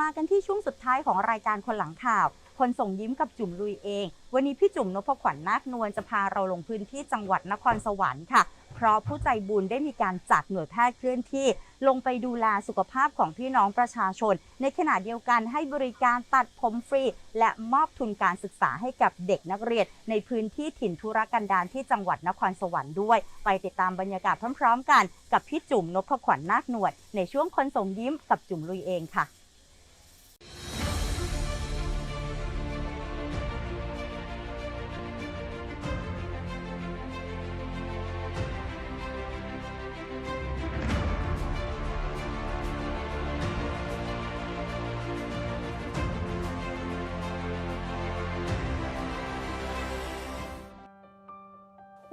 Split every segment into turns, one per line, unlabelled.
มากันที่ช่วงสุดท้ายของรายการคนหลังข่าว คนส่งยิ้มกับจุ่มลุยเอง วันนี้พี่จุ่มนพขวัญนาคนวลจะพาเราลงพื้นที่จังหวัดนครสวรรค์ค่ะ เพราะผู้ใจบุญได้มีการจัดหน่วยแพทย์เคลื่อนที่ ลงไปดูแลสุขภาพของพี่น้องประชาชน ในขณะเดียวกันให้บริการตัดผมฟรี และมอบทุนการศึกษาให้กับเด็กนักเรียน ในพื้นที่ถิ่นธุรกันดารที่จังหวัดนครสวรรค์ด้วย ไปติดตามบรรยากาศพร้อม ๆ กัน กับพี่จุ่มนพขวัญนาคนวลในช่วงคนส่งยิ้มกับจุ่มลุยเองค่ะ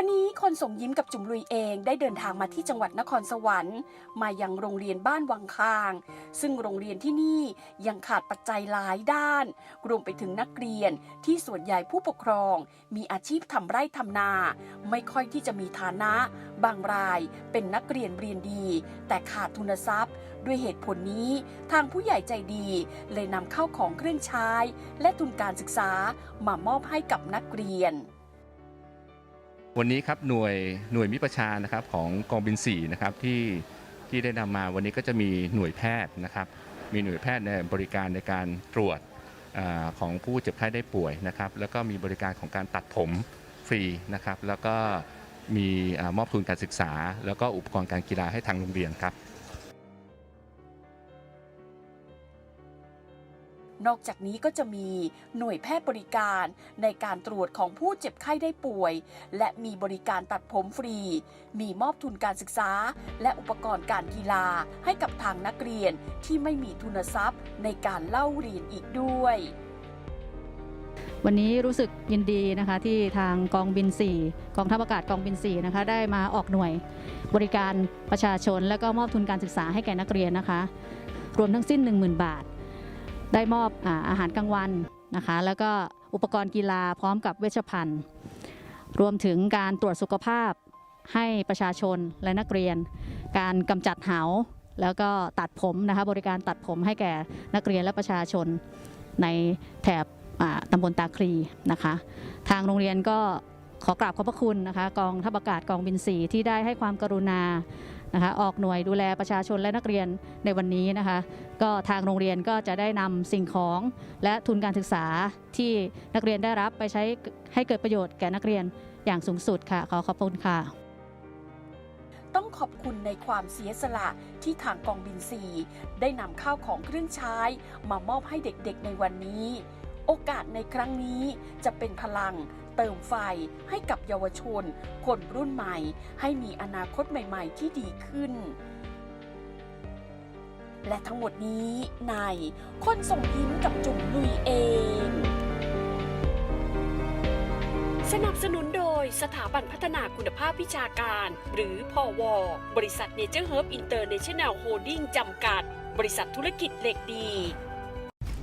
วันนี้คนส่งยิ้มกับจุ๋มลุยเองได้เดินทางมาที่จังหวัดนครสวรรค์ มายังโรงเรียนบ้านวังคาง ซึ่งโรงเรียนที่นี่ยังขาดปัจจัยหลายด้าน รวมไปถึงนักเรียนที่ส่วนใหญ่ผู้ปกครอง มีอาชีพทำไร่ทำนา ไม่ค่อยที่จะมีฐานะ บางรายเป็นนักเรียนเรียนดี แต่ขาดทุนทรัพย์ ด้วยเหตุผลนี้ทางผู้ใหญ่ใจดี เลยนำเข้าของเครื่องใช้ และทุนการศึกษามามอบให้กับนักเรียน
วันนี้ครับหน่วยหน่วยมิประชานะครับของกองบิน4นะครับที่ที่ได้นำมาวันนี้ก็จะมีหน่วยแพทย์นะครับ มีหน่วยแพทย์ในบริการในการตรวจอของผู้เจ็บไข้ได้ป่วยนะครับ แล้วก็มีบริการของการตัดผมฟรีนะครับ แล้วก็มีอมอบทุนการศึกษา แล้วก็อุปกรณ์การกีฬาให้ทางโรงเรียนครับ
นอกจากนี้ก็จะมีหน่วยแพทย์บริการในการตรวจของผู้เจ็บไข้ได้ป่วย และมีบริการตัดผมฟรี มีมอบทุนการศึกษา และอุปกรณ์การกีฬาให้กับทางนักเรียนที่ไม่มีทุนทรัพย์ในการเล่าเรียนอีกด้วย
วันนี้รู้สึกยินดีนะคะที่ทางกองบิน 4 กองทัพอากาศกองบิน4นะคะได้มาออกหน่วยบริการประชาชน และก็มอบทุนการศึกษาให้แก่นักเรียนนะคะ รวมทั้งสิ้น 10,000 บาท ได้มอบอาอาหารกลางวันนะคะ แล้วก็อุปกรณ์กีฬาพร้อมกับเวชภัณฑ์ รวมถึงการตรวจสุขภาพให้ประชาชนและนักเรียน การกำจัดเหาแล้วก็ตัดผมนะคะบริการตัดผมให้แก่นักเรียนและประชาชนในแถบตำบลตาคลีนะคะ ทางโรงเรียนก็ขอกราบขอบพระคุณนะคะ กองทัพอากาศกองบินสีที่ได้ให้ความกรุณา นะคะออกหน่วยดูแลประชาชนและนักเรียนในวันนี้นะคะ ก็ทางโรงเรียนก็จะได้นำสิ่งของและทุนการศึกษาที่นักเรียนได้รับไปใช้ให้เกิดประโยชน์แก่นักเรียนอย่างสูงสุดค่ะ ขอขอบคุณค่ะ
ต้องขอบคุณในความเสียสละที่ทางกองบินสีได้นำข้าวของเครื่องใช้มามอบให้เด็กๆในวันนี้ โอกาสในครั้งนี้จะเป็นพลังเติมไฟให้กับเยาวชน คนรุ่นใหม่ ให้มีอนาคตใหม่ ๆ ที่ดีขึ้น และทั้งหมดนี้ในคนส่งยิ้มกับจุ่มลุยเอง สนับสนุนโดยสถาบันพัฒนาคุณภาพวิชาการ หรือพอวบริษัทเนเจอร์เฮิร์บอินเตอร์เนชั่นแนลโฮลดิ้งจำกัด บริษัทธุรกิจเหล็กดี